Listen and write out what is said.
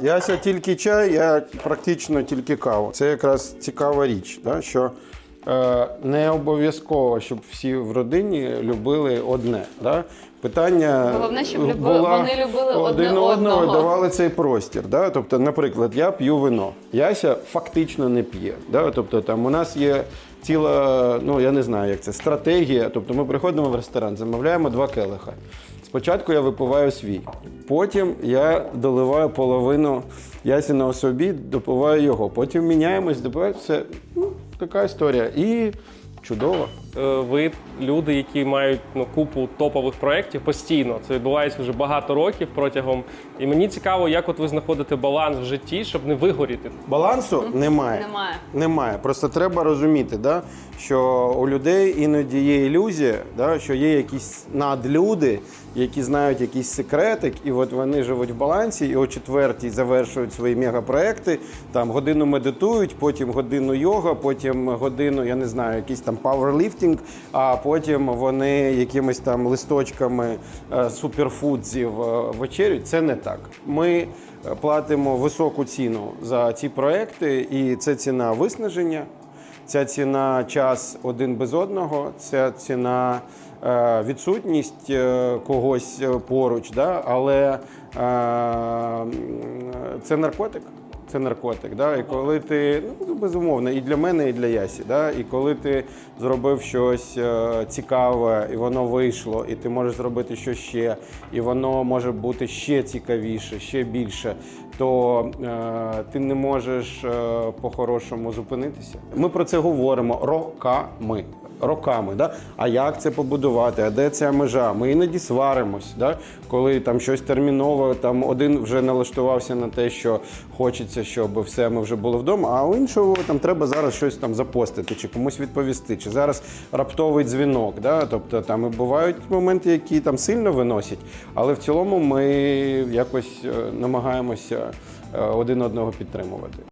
Яся тільки чай, я практично тільки каву. Це якраз цікава річ, да, що е, не обов'язково, щоб всі в родині любили одне. Да? Питання Головне, щоб люби- була вони любили один одне одного і одного. давали цей простір. Да? Тобто, наприклад, я п'ю вино. Яся фактично не п'є. Да? Тобто там у нас є ціла, ну я не знаю, як це стратегія. Тобто ми приходимо в ресторан, замовляємо два келиха. Спочатку я випиваю свій, потім я доливаю половину ясіного собі, допиваю його. Потім міняємось, допиваю все. Ну, така історія. І чудово. Е, Ви люди, які мають ну, купу топових проєктів постійно. Це відбувається вже багато років протягом. І мені цікаво, як от ви знаходите баланс в житті, щоб не вигоріти. Балансу немає. Немає. Немає. Просто треба розуміти, да, що у людей іноді є ілюзія, да, що є якісь надлюди, які знають якийсь секретик, і от вони живуть в балансі, і о четвертій завершують свої мегапроекти, там годину медитують, потім годину йога, потім годину, я не знаю, якийсь там пауерліфтинг, а потім вони якимись там листочками е, суперфудзів е, вечерюють. Це не так. Ми е, платимо високу ціну за ці проекти, і це ціна виснаження, ця ціна час один без одного, ця ціна відсутність когось поруч, да? але це наркотик. Це наркотик, да? і коли ти ну безумовно, і для мене, і для Ясі, да? і коли ти зробив щось е, цікаве, і воно вийшло, і ти можеш зробити щось ще, і воно може бути ще цікавіше, ще більше, то е, ти не можеш е, по-хорошому зупинитися. Ми про це говоримо роками. Роками, да? а як це побудувати? А де ця межа? Ми іноді сваримось, да? коли там щось терміново, там один вже налаштувався на те, що хочеться, щоб все ми вже були вдома, а у іншого там треба зараз щось там запостити, чи комусь відповісти, чи зараз раптовий дзвінок. Да? Тобто там і бувають моменти, які там сильно виносять, але в цілому ми якось е, намагаємося е, один одного підтримувати.